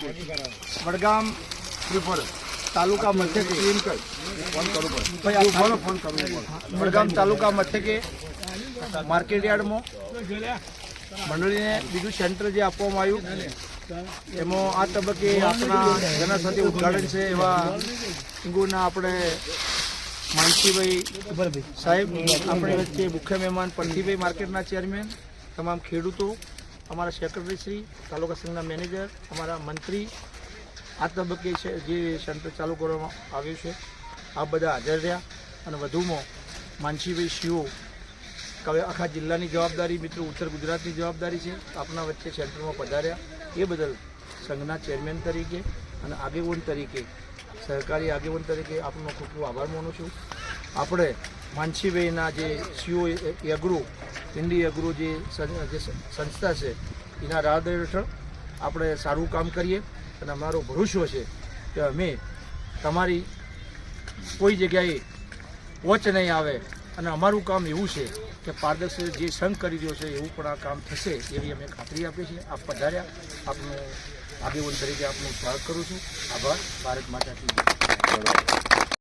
વડગામ ત્રિપુર તાલુકા મથકે ફોન કરું. ફોન કરું વડગામ તાલુકા મથકે માર્કેટ યાર્ડમાં મંડળીને બીજું સેન્ટર જે આપવામાં આવ્યું એમાં આ તબક્કે આપણા જેના સાથે ઉદઘાટન છે એવા ઇંગુના આપણે માનસીભાઈ સાહેબ આપણી વચ્ચે મુખ્ય મહેમાન પંથીભાઈ માર્કેટના ચેરમેન તમામ ખેડૂતો અમારા સેક્રેટરીશ્રી તાલુકા સંઘના મેનેજર, અમારા મંત્રી આ તબક્કે છે, જે સેન્ટર ચાલુ કરવામાં આવ્યું છે આ બધા હાજર રહ્યા. અને વધુમાં માનસીભાઈ શિવો, હવે આખા જિલ્લાની જવાબદારી, મિત્રો, ઉત્તર ગુજરાતની જવાબદારી છે આપણા વચ્ચે સેન્ટરમાં પધાર્યા. એ બદલ સંઘના ચેરમેન તરીકે અને આગેવાન તરીકે, સહકારી આગેવાન તરીકે આપનો ખૂબ ખૂબ આભાર માનું છું. આપણે માનસીભાઈના જે સીઓ એગ્રો ઇન્ડી એગ્રો જે સંસ્થા છે, એના રાહદર હેઠળ આપણે સારું કામ કરીએ અને અમારો ભરોસો છે કે અમે તમારી કોઈ જગ્યાએ વોચ નહીં આવે અને અમારું કામ એવું છે કે પારદર્શક જે સંઘ કરી રહ્યો છે એવું પણ આ કામ થશે એવી અમે ખાતરી આપીએ છીએ. આપ પધાર્યા. આપનું આગેવાન તરીકે આપનું સ્વાગત કરું છું. આભાર. ભારત માતા કી જય.